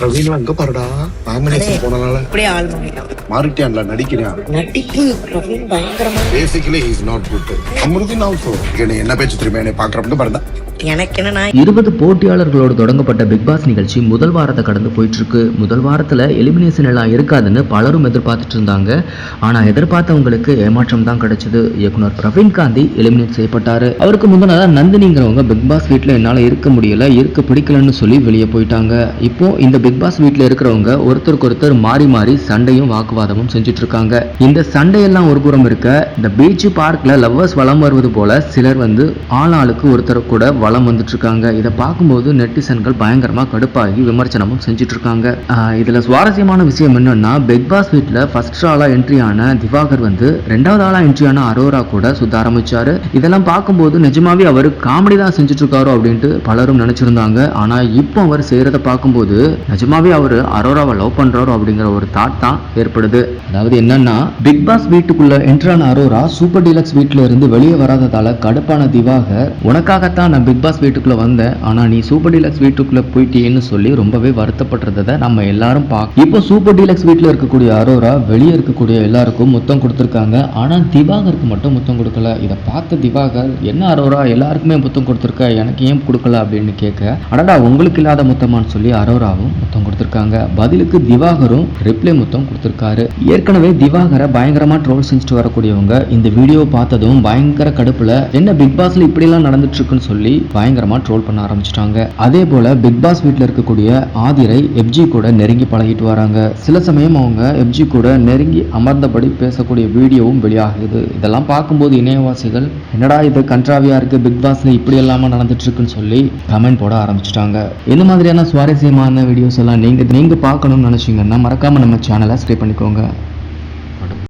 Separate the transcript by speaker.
Speaker 1: பிரவீன் அங்க பாருடா நாமினேஷன் போனனால
Speaker 2: அப்படியே ஆள் மாறிட்டான்
Speaker 1: மாறிட்டியான்ல நடிக்கிறான்
Speaker 2: நடிப்பு பிரவீன் பயங்கரமா.
Speaker 1: பேசிக்கலி இஸ் நாட் குட் அமிர்தின் ஆல்சோ என்ன பேச்சு திரும்ப என்னை பாக்குறப்ப பாருடா.
Speaker 3: இருபது போட்டியாளர்களோடு தொடங்கப்பட்ட பிக் பாஸ் நிகழ்ச்சி முதல் வாரத்தை கடந்து போயிட்டு இருக்கு முதல் வாரத்தில் எலிமினேஷன் எல்லாம் இருக்காதுன்னு பலரும் எதிர்பார்த்துட்டு இருந்தாங்க. ஆனால் எதிர்பார்த்தவங்களுக்கு ஏமாற்றம் தான் கிடைச்சது. இயக்குனர் பிரவீன் காந்தி எலிமினேட் செய்யப்பட்டாரு. அவருக்கு முந்தினதா நந்தினிங்கிறவங்க பிக் பாஸ் வீட்டில் என்னால் இருக்க முடியல இருக்க பிடிக்கலன்னு சொல்லி வெளியே போயிட்டாங்க. இப்போ இந்த பிக் பிக் பாஸ் வீட்டில் இருக்கிறவங்க ஒருத்தருக்கு ஒருத்தர் மாறி மாறி சண்டையும் வாக்குவாதமும் செஞ்சுட்டு இருக்காங்க இந்த சண்டையெல்லாம் ஒரு புறம் இருக்க இந்த பீச் பார்க்ல லவ்வர்ஸ் வளம் வருவது போல சிலர் வந்து ஆள் ஆளுக்கு ஒருத்தர் கூட வளம் வந்துட்டு இருக்காங்க இதை பார்க்கும்போது நெட்டிசன்கள் பயங்கரமா கடுப்பாகி விமர்சனமும் செஞ்சுட்டு இருக்காங்க இதுல சுவாரஸ்யமான விஷயம் என்னன்னா பிக் பாஸ் வீட்டில் ஃபர்ஸ்ட் ஆளா என்ட்ரி ஆன திவாகர் வந்து ரெண்டாவது ஆளா என்ட்ரி ஆன அரோரா கூட சுத்த ஆரம்பிச்சாரு. இதெல்லாம் பார்க்கும்போது நிஜமாவே அவர் காமெடி தான் செஞ்சுட்டு இருக்காரோ அப்படின்ட்டு பலரும் நினைச்சிருந்தாங்க. ஆனா இப்போ அவர் செய்யறத பார்க்கும்போது நிஜமாவே அவர் அரோராவை லவ் பண்றாரோ அப்படிங்கிற ஒரு தாட் தான் ஏற்படுது. அதாவது என்னன்னா பிக் பாஸ் வீட்டுக்குள்ள என்ட்ரான அரோரா சூப்பர் டீலக்ஸ் வீட்ல இருந்து வெளியே வராததால கடுப்பான திவாகர் உனக்காகத்தான் நான் பிக் பாஸ் வீட்டுக்குள்ள வந்தேன் ஆனா நீ சூப்பர் டீலக்ஸ் வீட்டுக்குள்ள போயிட்டேன்னு சொல்லி ரொம்பவே வருத்தப்படுறதை நம்ம எல்லாரும் பார்க்க இப்போ சூப்பர் டீலக்ஸ் வீட்டில் இருக்கக்கூடிய அரோரா வெளியே இருக்கக்கூடிய எல்லாருக்கும் முத்தம் கொடுத்துருக்காங்க. ஆனா திவாகருக்கு மட்டும் முத்தம் கொடுக்கல. இதை பார்த்த திவாகர் என்ன அரோரா எல்லாருக்குமே முத்தம் கொடுத்துருக்க எனக்கு ஏன் கொடுக்கல? அப்படின்னு கேட்க அடடா உங்களுக்கு இல்லாத முத்தமான்னு சொல்லி அரோராவும் மொத்தம் கொடுத்துருக்காங்க. பதிலுக்கு திவாகரும் ரிப்ளை மொத்தம் கொடுத்துருக்காரு. ஏற்கனவே திவாகரை பயங்கரமா ட்ரோல் செஞ்சுட்டு வரக்கூடியவங்க இந்த வீடியோ பார்த்ததும் பயங்கர கடுப்புல என்ன பிக் பாஸ்ல இப்படிலாம் நடந்துட்டு இருக்குன்னு சொல்லி பயங்கரமா ட்ரோல் பண்ண ஆரம்பிச்சிட்டாங்க. அதே போல பிக் பாஸ் வீட்ல இருக்கக்கூடிய ஆதிரை எப்ஜி கூட நெருங்கி பழகிட்டு வராங்க. சில சமயம் அவங்க எப்ஜி கூட நெருங்கி அமர்ந்தபடி பேசக்கூடிய வீடியோவும் வெளியாகுது. இதெல்லாம் பார்க்கும்போது இணையவாசிகள் என்னடா இது கன்ட்ராவியா இருக்கு பிக் பாஸ்ல இப்படி எல்லாமே நடந்துட்டு இருக்குன்னு சொல்லி கமெண்ட் போட ஆரம்பிச்சிட்டாங்க. இந்த மாதிரியான சுவாரஸ்யமான வீடியோஸ் எல்லாம் நீங்க நீங்க பார்க்கணும்னு நினைச்சீங்கன்னா மறக்காம நம்ம சேனலை சப்ஸ்கிரைப் பண்ணிக்கோங்க.